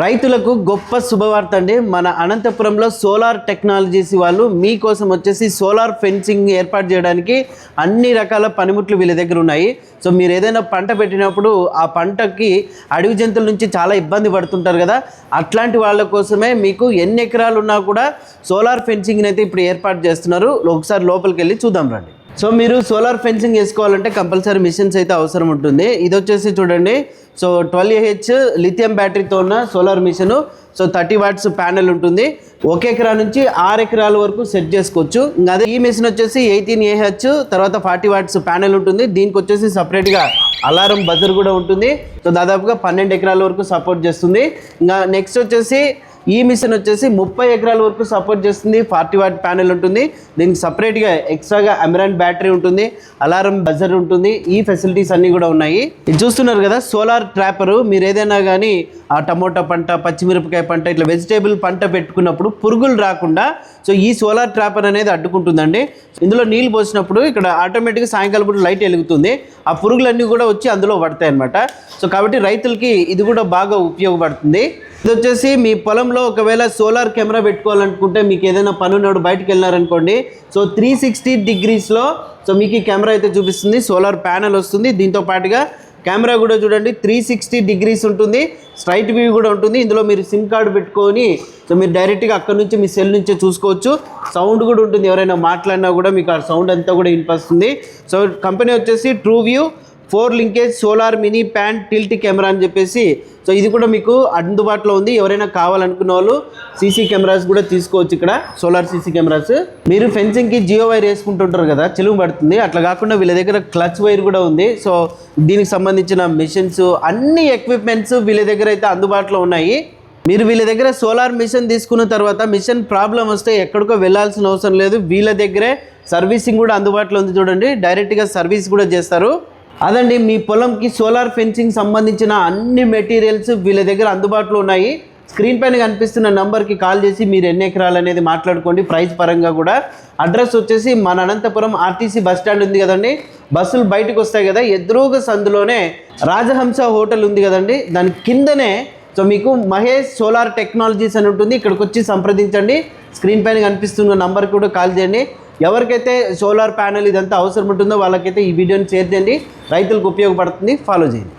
రైతులకు గొప్ప శుభవార్త అండి. మన అనంతపురంలో సోలార్ టెక్నాలజీస్ వాళ్ళు మీకోసం వచ్చేసి సోలార్ ఫెన్సింగ్ ఏర్పాటు చేయడానికి అన్ని రకాల పనిముట్లు వీళ్ళ దగ్గర ఉన్నాయి. సో మీరు ఏదైనా పంట పెట్టినప్పుడు ఆ పంటకి అడవి జంతువుల నుంచి చాలా ఇబ్బంది పడుతుంటారు కదా. అట్లాంటి వాళ్ళ కోసమే మీకు ఎన్ని ఎకరాలు ఉన్నా కూడా సోలార్ ఫెన్సింగ్ అయితే ఇప్పుడు ఏర్పాటు చేస్తున్నారు. ఒకసారి లోపలికి వెళ్ళి చూద్దాం రండి. సో మీరు సోలార్ ఫెన్సింగ్ వేసుకోవాలంటే కంపల్సరీ మిషన్స్ అయితే అవసరం ఉంటుంది. ఇది వచ్చేసి చూడండి. సో ట్వెల్వ్ ఏహెచ్ లిథియం బ్యాటరీతో ఉన్న solar machine. So thirty watts panel ఉంటుంది. ఒక ఎకరా నుంచి ఆరు ఎకరాల వరకు సెట్ చేసుకోవచ్చు. ఇంకా అదే ఈ మిషన్ వచ్చేసి ఎయిటీన్ ఏహెచ్ తర్వాత ఫార్టీ వాట్స్ ప్యానెల్ ఉంటుంది. దీనికి వచ్చేసి సపరేట్గా అలారం బజర్ కూడా ఉంటుంది. సో దాదాపుగా పన్నెండు ఎకరాల వరకు సపోర్ట్ చేస్తుంది. ఇంకా నెక్స్ట్ వచ్చేసి ఈ మిషన్ వచ్చేసి ముప్పై ఎకరాల వరకు సపోర్ట్ చేస్తుంది ఫార్టీ వాట్ ప్యానెల్ ఉంటుంది. దీనికి సపరేట్గా ఎక్స్ట్రాగా అమెరాన్ బ్యాటరీ ఉంటుంది అలారం బజర్ ఉంటుంది ఈ ఫెసిలిటీస్ అన్నీ కూడా ఉన్నాయి. ఇది చూస్తున్నారు కదా సోలార్ ట్రాపరు. మీరు ఏదైనా కానీ ఆ టమోటా పంట పచ్చిమిరపకాయ పంట ఇట్లా వెజిటేబుల్ పంట పెట్టుకున్నప్పుడు పురుగులు రాకుండా సో ఈ సోలార్ ట్రాపర్ అనేది అడ్డుకుంటుందండి. ఇందులో నీళ్ళు పోసినప్పుడు ఇక్కడ ఆటోమేటిక్గా సాయంకాలం పూట లైట్ వెలుగుతుంది. ఆ పురుగులన్నీ కూడా వచ్చి అందులో పడతాయి అనమాట సో కాబట్టి రైతులకి ఇది కూడా బాగా ఉపయోగపడుతుంది. ఇది వచ్చేసి మీ పొలంలో ఒకవేళ సోలార్ కెమెరా పెట్టుకోవాలనుకుంటే మీకు ఏదైనా పని ఉన్నాడు బయటకు వెళ్ళినారనుకోండి సో త్రీ సిక్స్టీ డిగ్రీస్లో సో మీకు ఈ కెమెరా అయితే చూపిస్తుంది. సోలార్ ప్యానెల్ వస్తుంది. దీంతో పాటుగా కెమెరా కూడా చూడండి. త్రీ సిక్స్టీ డిగ్రీస్ ఉంటుంది. స్ట్రైట్ వ్యూ కూడా ఉంటుంది. ఇందులో మీరు సిమ్ కార్డు పెట్టుకొని సో మీరు డైరెక్ట్గా అక్కడ నుంచి మీ సెల్ నుంచే చూసుకోవచ్చు. సౌండ్ కూడా ఉంటుంది. ఎవరైనా మాట్లాడినా కూడా మీకు ఆ సౌండ్ అంతా కూడా వినిపిస్తుంది. సో కంపెనీ వచ్చేసి true view four linkage solar mini pan tilt camera అని చెప్పేసి. సో ఇది కూడా మీకు అందుబాటులో ఉంది. ఎవరైనా కావాలనుకున్న వాళ్ళు సీసీ కెమెరాస్ కూడా తీసుకోవచ్చు ఇక్కడ. Solar CC cameras. మీరు ఫెన్సింగ్కి జియో వైర్ వేసుకుంటుంటారు కదా చెలువు పడుతుంది. అట్లా కాకుండా వీళ్ళ దగ్గర క్లచ్ వైర్ కూడా ఉంది. సో దీనికి సంబంధించిన మిషన్స్ అన్ని ఎక్విప్మెంట్స్ వీళ్ళ దగ్గర అయితే అందుబాటులో ఉన్నాయి. మీరు వీళ్ళ దగ్గర సోలార్ మిషన్ తీసుకున్న తర్వాత మిషన్ ప్రాబ్లం వస్తే ఎక్కడికో వెళ్ళాల్సిన అవసరం లేదు. వీళ్ళ దగ్గరే సర్వీసింగ్ కూడా అందుబాటులో ఉంది చూడండి. డైరెక్ట్గా సర్వీస్ కూడా చేస్తారు. అదండి మీ పొలంకి సోలార్ ఫెన్సింగ్ సంబంధించిన అన్ని మెటీరియల్స్ వీళ్ళ దగ్గర అందుబాటులో ఉన్నాయి. స్క్రీన్ పైన కనిపిస్తున్న నంబర్కి కాల్ చేసి మీరు ఎన్ని ఎకరాలు అనేది మాట్లాడుకోండి. ప్రైస్ పరంగా కూడా. అడ్రస్ వచ్చేసి మన అనంతపురం ఆర్టీసీ బస్ స్టాండ్ ఉంది కదండి. బస్సులు బయటకు వస్తాయి కదా ఎదురుగా సందులోనే రాజహంస హోటల్ ఉంది కదండి. దాని కిందనే సో మీకు మహేష్ సోలార్ టెక్నాలజీస్ అని ఉంటుంది. ఇక్కడికి వచ్చి సంప్రదించండి. స్క్రీన్ పైన కనిపిస్తున్న నంబర్ కూడా కాల్ చేయండి. ఎవరికైతే సోలార్ ప్యానెల్ ఇదంతా అవసరం ఉంటుందో వాళ్ళకైతే ఈ వీడియోని చేర్చండి చేయండి. రైతులకు ఉపయోగపడుతుంది. ఫాలో చేయండి.